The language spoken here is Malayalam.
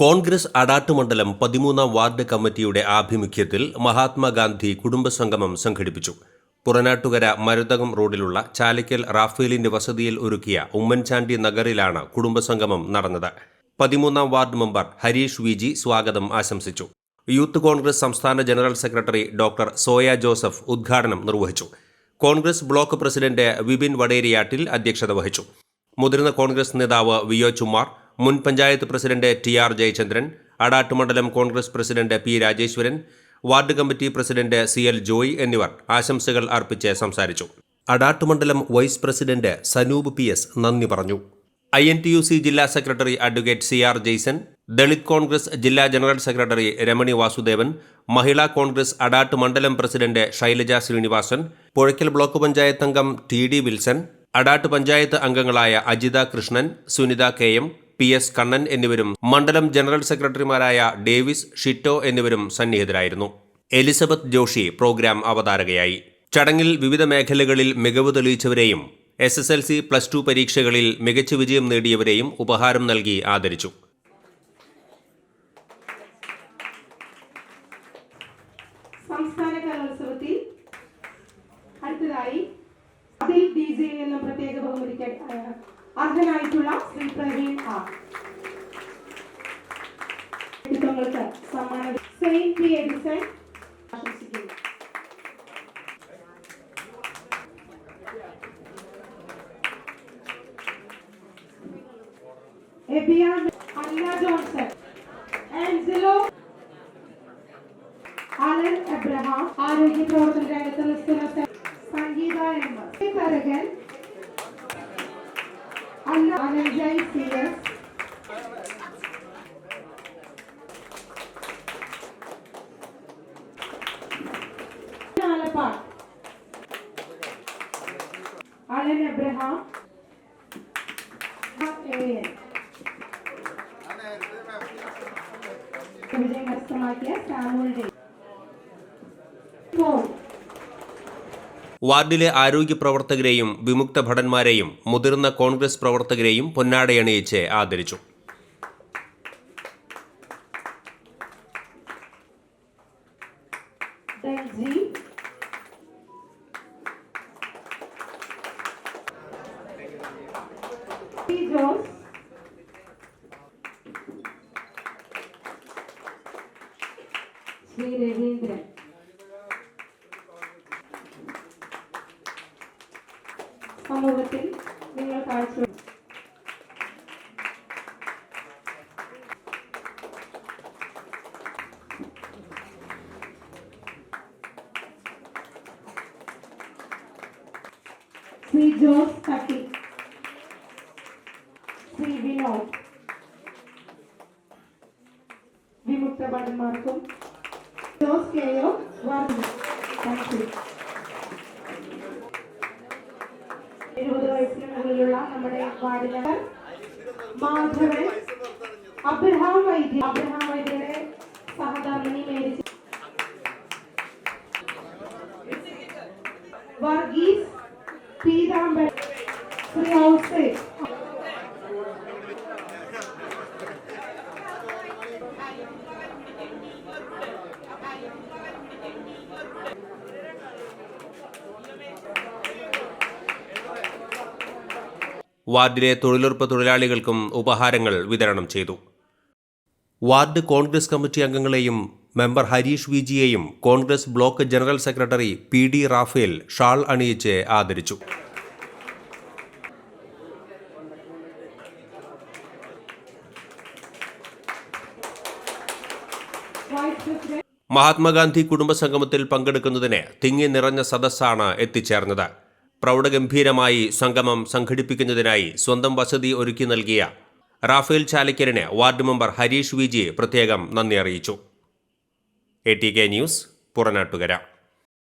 കോൺഗ്രസ് അടാട്ട് മണ്ഡലം പതിമൂന്നാം വാർഡ് കമ്മിറ്റിയുടെ ആഭിമുഖ്യത്തിൽ മഹാത്മാഗാന്ധി കുടുംബസംഗമം സംഘടിപ്പിച്ചു. പുറനാട്ടുകര മരുതകം റോഡിലുള്ള ചാലക്കൽ റാഫേലിന്റെ വസതിയിൽ ഒരുക്കിയ ഉമ്മൻചാണ്ടി നഗറിലാണ് കുടുംബസംഗമം നടന്നത്. പതിമൂന്നാം വാർഡ് മെമ്പർ ഹരീഷ് വിജി സ്വാഗതം ആശംസിച്ചു. യൂത്ത് കോൺഗ്രസ് സംസ്ഥാന general secretary doctor Soya Joseph ഉദ്ഘാടനം നിർവഹിച്ചു. Congress block president Vipin Vaderiyattil അധ്യക്ഷത വഹിച്ചു. മുതിർന്ന കോൺഗ്രസ് നേതാവ് വി ഒ ചുമാർ മുൻ panchayat president T R Jayachandran Adat മണ്ഡലം Congress president P Rajeswaran ward committee president C L Joy എന്നിവർ ആശംസകൾ അർപ്പിച്ച് സംസാരിച്ചു. അടാട്ട് മണ്ഡലം vice president Sanoop P S നന്ദി പറഞ്ഞു. I N T U C ജില്ലാ secretary advocate C R Jaison Dalit Congress ജില്ലാ general secretary Ramani Vasudevan Mahila Congress Adat മണ്ഡലം പ്രസിഡന്റ് ശൈലജ ശ്രീനിവാസൻ പുഴയ്ക്കൽ ബ്ലോക്ക് പഞ്ചായത്ത് അംഗം T D Wilson Adat panchayat അംഗങ്ങളായ Ajitha Krishnan Sunitha K M P S Kannan എന്നിവരും മണ്ഡലം ജനറൽ സെക്രട്ടറിമാരായ ഡേവിസ് ഷിറ്റോ എന്നിവരും സന്നിഹിതരായിരുന്നു. എലിസബത്ത് ജോഷി പ്രോഗ്രാം അവതാരകയായി. ചടങ്ങിൽ വിവിധ മേഖലകളിൽ മികവ് തെളിയിച്ചവരെയും S S L C plus two പരീക്ഷകളിൽ മികച്ച വിജയം നേടിയവരെയും ഉപഹാരം നൽകി ആദരിച്ചു. സംസ്ഥാന കലോത്സവത്തിൽ അടുത്തതായി അതിൽ ഡി ജെ എന്ന പ്രത്യേക ബഹുമതിക്ക് അർഹനായിട്ടുള്ള ശ്രീ പ്രവീൺ ആർ വ്യക്തിത്വങ്ങൾക്ക് സമ്മാനം സെയിന്റ് പി എഡിസൺ ആശംസിക്കുന്നു എബിയാൻ അന്ന ജോൺസൺ ആൻസലോ ആലൻ എബ്രഹാം ആരോഗ്യ പ്രവർത്തന രംഗത്ത് നിൽക്കുന്ന Sangeetha M Tharakan Anna അനഞ്ജയ് C S Alappad Alan Abraham A N വിജയം കരസ്ഥമാക്കിയ സാമുൽ ഡേ വാർഡിലെ ആരോഗ്യ പ്രവർത്തകരെയും വിമുക്ത ഭടന്മാരെയും മുതിർന്ന കോൺഗ്രസ് പ്രവർത്തകരെയും പൊന്നാടയണിയിച്ച് ആദരിച്ചു. ശ്രീ രവീന്ദ്രൻ. സമൂഹത്തിൽ നിങ്ങൾ കാഴ്ച ശ്രീ ജോസ് തട്ടി ശ്രീ വിനോദ് വിമുക്ത ഭടന്മാർക്കും ജോസ് കെയോ വർദ്ധ താങ്ക് യു നമ്മുടെ മാധവൻ അബ്രഹാം വൈദ്യ അബ്രഹാം വൈദ്യയുടെ സഹധർമ്മിണി മേരിച്ച് വർഗീസ് പീതാംബരൻ ശ്രീ ഔസേ വാർഡിലെ തൊഴിലുറപ്പ് തൊഴിലാളികൾക്കും ഉപഹാരങ്ങൾ വിതരണം ചെയ്തു. വാർഡ് കോൺഗ്രസ് കമ്മിറ്റി അംഗങ്ങളെയും member Harish വിജിയെയും Congress block general secretary P D Raphael shawl അണിയിച്ച് ആദരിച്ചു. മഹാത്മാഗാന്ധി കുടുംബസംഗമത്തിൽ പങ്കെടുക്കുന്നതിന് തിങ്ങി നിറഞ്ഞ സദസ്സാണ് എത്തിച്ചേർന്നത്. പ്രൗഢഗംഭീരമായി സംഗമം സംഘടിപ്പിക്കുന്നതിനായി സ്വന്തം വസതി ഒരുക്കി നൽകിയ Rafale ചാലക്കരന് ward member Harish V G പ്രത്യേകം നന്ദി അറിയിച്ചു. A T K news Puranattukara.